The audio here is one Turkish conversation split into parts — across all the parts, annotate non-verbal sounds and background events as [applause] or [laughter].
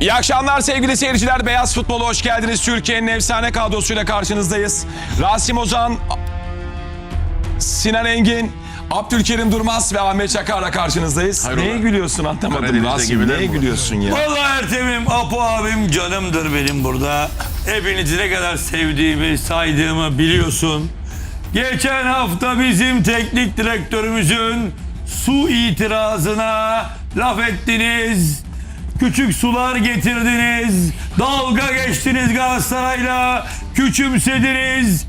İyi akşamlar sevgili seyirciler. Beyaz Futbol'a hoş geldiniz. Türkiye'nin efsane kadrosuyla karşınızdayız. Rasim Ozan, Sinan Engin, Abdülkerim Durmaz ve Ahmet Çakar'la karşınızdayız. Hayrola? Neye gülüyorsun anlamadım Karadeniz'de Rasim. gibiler Neye mi? gülüyorsun ya? Vallahi Ertem'im, Apo abim canımdır benim burada. Hepinizi ne kadar sevdiğimi, saydığımı biliyorsun. Geçen hafta bizim teknik direktörümüzün su itirazına laf ettiniz. Küçük sular getirdiniz. Dalga geçtiniz Galatasaray'la. Küçümsediniz.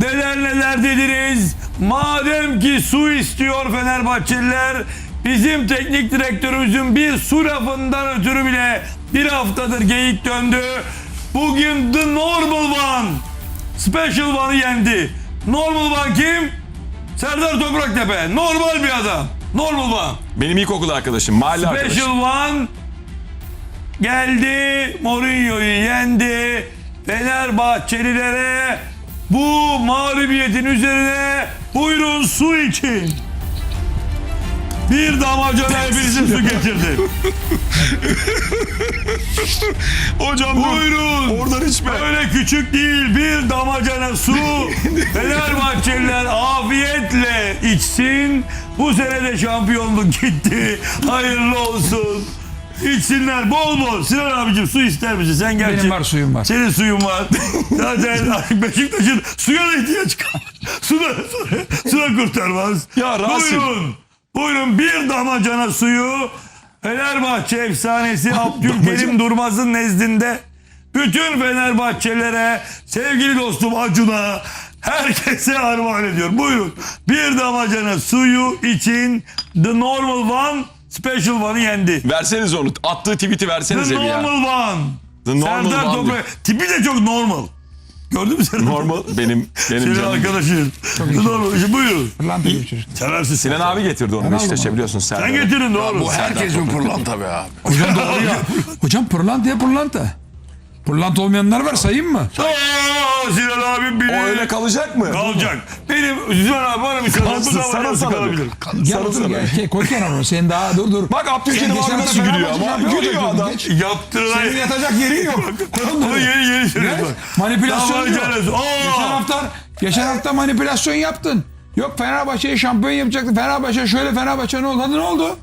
Neler neler dediniz. Madem ki su istiyor Fenerbahçeliler bizim teknik direktörümüzün bir su lafından ötürü bile bir haftadır geyik döndü. Bugün The Normal One Special One'ı yendi. Normal One kim? Serdar Topraktepe. Normal bir adam. Normal One. Benim ilkokul arkadaşım, mahalle arkadaşım. Special One geldi. Mourinho'yu yendi. Fenerbahçelilere bu mağlubiyetin üzerine buyurun su için. Bir damacana hepinize su getirdim. [laughs] Hocam Buyurun. Oradan içme. Öyle küçük değil bir damacana su. [laughs] Fenerbahçeliler afiyetle içsin. Bu sene de şampiyonluk gitti. Hayırlı olsun. İçsinler bol bol. Sinan abicim su ister misin? Sen gerçek. Benim var suyum var. Senin suyun var. [laughs] Zaten Beşiktaş'ın suya da ihtiyaç kalmadı. Su da, su da kurtarmaz. Ya Rasim. Buyurun. Buyurun bir damacana suyu Fenerbahçe efsanesi Abdülkerim Durmaz'ın nezdinde bütün Fenerbahçelilere sevgili dostum Acun'a herkese armağan ediyor. Buyurun bir damacana suyu için The Normal One Special One'ı yendi. Verseniz onu. Attığı tweet'i The versenize bir ya. Normal One. The normal Serdar one Toprak. Tipi de çok normal. Gördün mü sen? Normal benim benim Senin canım. arkadaşın. The Normal. İşte buyurun. Pırlanta gibi çocuk. Seversin sen. Sinan abi getirdi onu Beşiktaş'a biliyorsun sen. Sen getirin doğru. Bu herkesin pırlanta be abi. Hocam doğru ya. Hocam pırlanta pırlanta. Pırlanta olmayanlar var sayayım mı? Aa, Sinan abim bilir. O öyle kalacak mı? Kalacak. Benim Sinan abi bana bir kadar bu Kalsın, zaman sana sana kalabilir? Otur sana. gel. Şey, koy kenara sen daha dur dur. Bak Abdülkerim Geçen abi hafta nasıl gülüyor ama. Gülüyor adam. Yaptırılan. Senin yatacak yerin yok. Yeni yeni söylüyorum. Ne? Manipülasyon diyor. Geçen Aa! hafta, geçen hafta manipülasyon yaptın. Yok Fenerbahçe'yi şampiyon yapacaktı. Fenerbahçe şöyle Fenerbahçe ne oldu? Hadi ne oldu?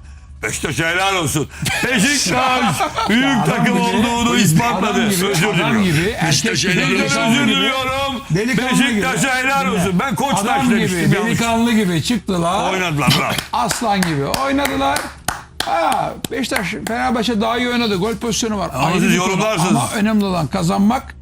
Beşiktaş helal olsun. Beşiktaş [laughs] büyük takım olduğunu ispatladı. Özür diliyorum. gibi, erkek gibi, Sizden delikanlı özür gibi. diliyorum. Delikanlı Beşiktaş'a gibi. helal olsun. Ben Koçtaş Adam gibi, demiştim. yanlış. delikanlı gibi çıktılar. Oynadılar. [clears throat] Aslan gibi oynadılar. Ha, Beşiktaş Fenerbahçe daha iyi oynadı. Gol pozisyonu var. Ama Ayrı siz bir konu. yorumlarsınız. Ama önemli olan kazanmak.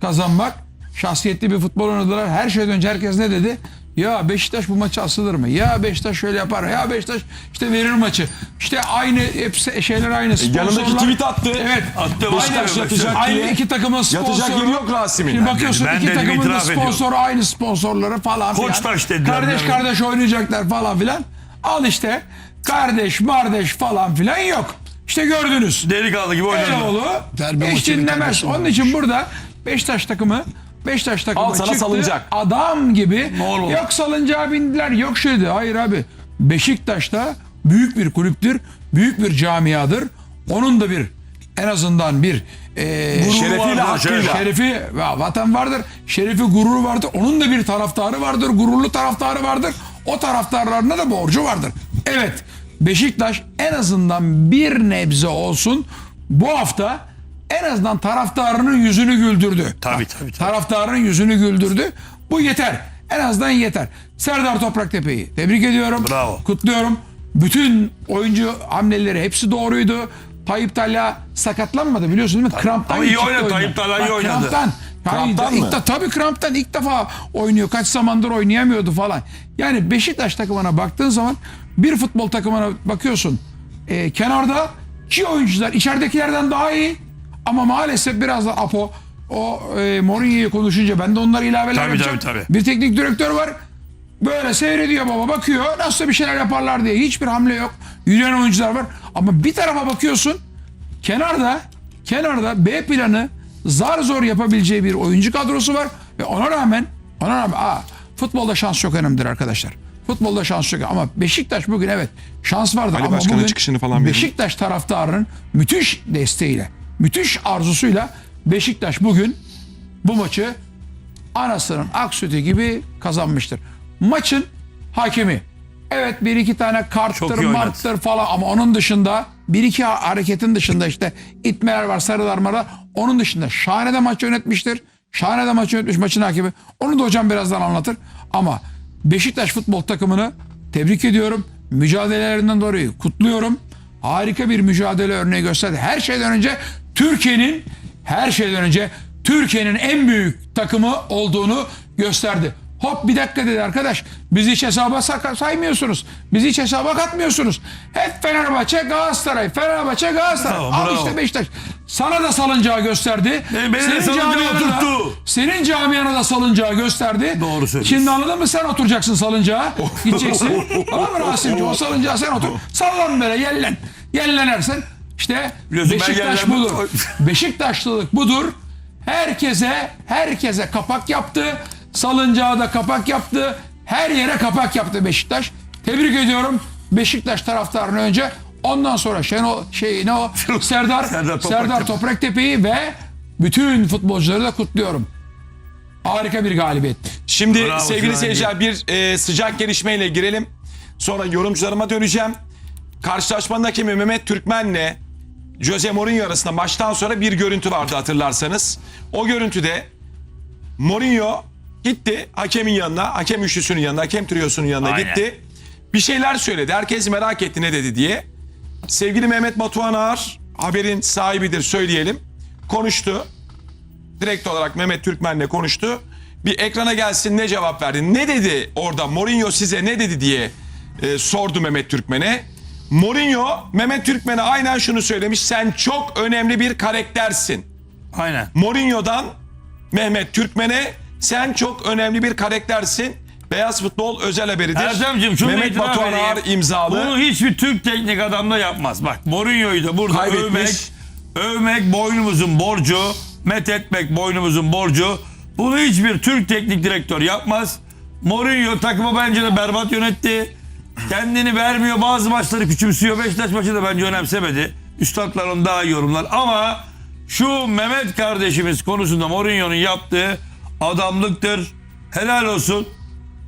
Kazanmak. Şahsiyetli bir futbol oynadılar. Her şeyden önce herkes ne dedi? Ya Beşiktaş bu maçı asılır mı? Ya Beşiktaş şöyle yapar. Ya Beşiktaş işte verir maçı. İşte aynı hepsi şeyler aynı. Yanındaki Sponsorlar- tweet attı. Evet. Attı, Beşiktaş aynı- yatacak Aynı diye. iki takımın sponsoru. Yatacak yeri yok Rasim'in. Şimdi bakıyorsun Ben iki takımın da itiraf ediyorum. sponsoru aynı sponsorları falan filan. Koçtaş dediler. Kardeş Ben- kardeş oynayacaklar falan filan. Al işte kardeş mardeş falan filan yok. İşte gördünüz. Delikanlı gibi oynadılar. Eloğlu hiç dinlemez. Onun için burada Beşiktaş takımı Beşiktaş takımı Al sana çıktı. salıncak. Adam gibi yok salıncağa bindiler yok şeydi. Hayır abi Beşiktaş'ta büyük bir kulüptür. Büyük bir camiadır. Onun da bir en azından bir e, Şerefiyle vardır, hakkıyla. Şerefi ve vatan vardır. Şerefi gururu vardır. Onun da bir taraftarı vardır. Gururlu taraftarı vardır. O taraftarlarına da borcu vardır. Evet. Beşiktaş en azından bir nebze olsun bu hafta en azından taraftarının yüzünü güldürdü. Tabii, tabii, tabii. Taraftarının yüzünü güldürdü. Bu yeter. En azından yeter. Serdar Topraktepe'yi tebrik ediyorum. Bravo. Kutluyorum. Bütün oyuncu hamleleri hepsi doğruydu. Tayyip Talha sakatlanmadı biliyorsun değil mi? Kramptan Ama iyi oynadı. Tayyip Talha iyi oynadı. Kramptan. Yani Kramptan ilk mı? de- tabii kramptan ilk defa oynuyor. Kaç zamandır oynayamıyordu falan. Yani Beşiktaş takımına baktığın zaman bir futbol takımına bakıyorsun. E, kenarda ki oyuncular içeridekilerden daha iyi. Ama maalesef biraz da Apo o e, Mourinho'yu konuşunca ben de onları ilaveler Tabii, yapacağım. tabii, tabii. Bir teknik direktör var. Böyle seyrediyor baba bakıyor nasıl bir şeyler yaparlar diye. Hiçbir hamle yok. Yürüyen oyuncular var. Ama bir tarafa bakıyorsun kenarda kenarda B planı zar zor yapabileceği bir oyuncu kadrosu var ve ona rağmen ona rağmen aa, futbolda şans çok önemlidir arkadaşlar. Futbolda şans çok ama Beşiktaş bugün evet şans vardı Ali ama Başkan'ın bugün çıkışını falan. Beşiktaş taraftarının müthiş desteğiyle müthiş arzusuyla Beşiktaş bugün bu maçı anasının ak sütü gibi kazanmıştır. Maçın hakemi. Evet bir iki tane karttır, marttır falan ama onun dışında bir iki hareketin dışında işte itmeler var, sarılar mara. Onun dışında şahane de maç yönetmiştir. Şahane de maç yönetmiş maçın hakemi. Onu da hocam birazdan anlatır. Ama Beşiktaş futbol takımını tebrik ediyorum. Mücadelelerinden dolayı kutluyorum. Harika bir mücadele örneği gösterdi. Her şeyden önce Türkiye'nin her şeyden önce Türkiye'nin en büyük takımı olduğunu gösterdi. Hop bir dakika dedi arkadaş. Bizi hiç hesaba saymıyorsunuz. Bizi hiç hesaba katmıyorsunuz. Hep Fenerbahçe, Galatasaray, Fenerbahçe, Galatasaray. Bravo, Al bravo. işte Beşiktaş. Sana da salıncağı gösterdi. E, beni salıncağı camiana da- senin camiana da salıncağı gösterdi. Doğru söylüyorsun. Şimdi anladın mı? Sen oturacaksın salıncağa. [laughs] Gideceksin. tamam mı Rasim'ciğim? O salıncağa sen otur. Sallan böyle yellen. Yellenersen işte Beşiktaş budur. [laughs] Beşiktaşlılık budur. Herkese herkese kapak yaptı. Salıncağa da kapak yaptı. Her yere kapak yaptı Beşiktaş. Tebrik ediyorum Beşiktaş taraftarını önce. Ondan sonra Şenol şey ne o [laughs] Serdar Serdar Serdar, Topraktepe. Topraktepe'yi ve bütün futbolcuları da kutluyorum. Harika bir galibiyet. Şimdi Bravo sevgili seyirciler bir e, sıcak gelişmeyle girelim. Sonra yorumcularıma döneceğim. Karşılaşmanın hakemi Mehmet Türkmen'le Jose Mourinho arasında maçtan sonra bir görüntü vardı hatırlarsanız. O görüntüde Mourinho gitti hakemin yanına, hakem üçlüsünün yanına, hakem triosunun yanına Aynen. gitti. Bir şeyler söyledi. Herkes merak etti ne dedi diye. Sevgili Mehmet Batuhan Ağar haberin sahibidir söyleyelim. Konuştu direkt olarak Mehmet Türkmen'le konuştu. Bir ekrana gelsin ne cevap verdi? Ne dedi orada Mourinho size ne dedi diye e, sordu Mehmet Türkmen'e. Mourinho Mehmet Türkmen'e aynen şunu söylemiş. Sen çok önemli bir karaktersin. Aynen. Mourinho'dan Mehmet Türkmen'e sen çok önemli bir karaktersin. Beyaz Futbol özel haberidir. Ertem'cim şunu Mehmet Batuhan. Ağar imzalı. Bunu hiçbir Türk teknik adam da yapmaz. Bak Mourinho'yu da burada Kaybetmiş. övmek, övmek boynumuzun borcu, met etmek boynumuzun borcu. Bunu hiçbir Türk teknik direktör yapmaz. Mourinho takımı bence de berbat yönetti. Kendini vermiyor. Bazı maçları küçümsüyor. Beşiktaş maçı da bence önemsemedi. Üstadlar onu daha iyi yorumlar. Ama şu Mehmet kardeşimiz konusunda Mourinho'nun yaptığı adamlıktır. Helal olsun.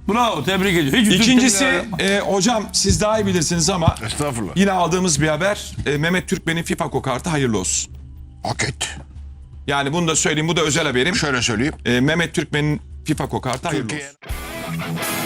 Bravo tebrik ediyorum. Türk İkincisi e, hocam siz daha iyi bilirsiniz ama Estağfurullah. yine aldığımız bir haber. E, Mehmet Türkmen'in FIFA kokartı hayırlı olsun. Hak etti. Yani bunu da söyleyeyim bu da özel haberim. Şöyle söyleyeyim. E, Mehmet Türkmen'in FIFA kokartı hayırlı Türkiye olsun.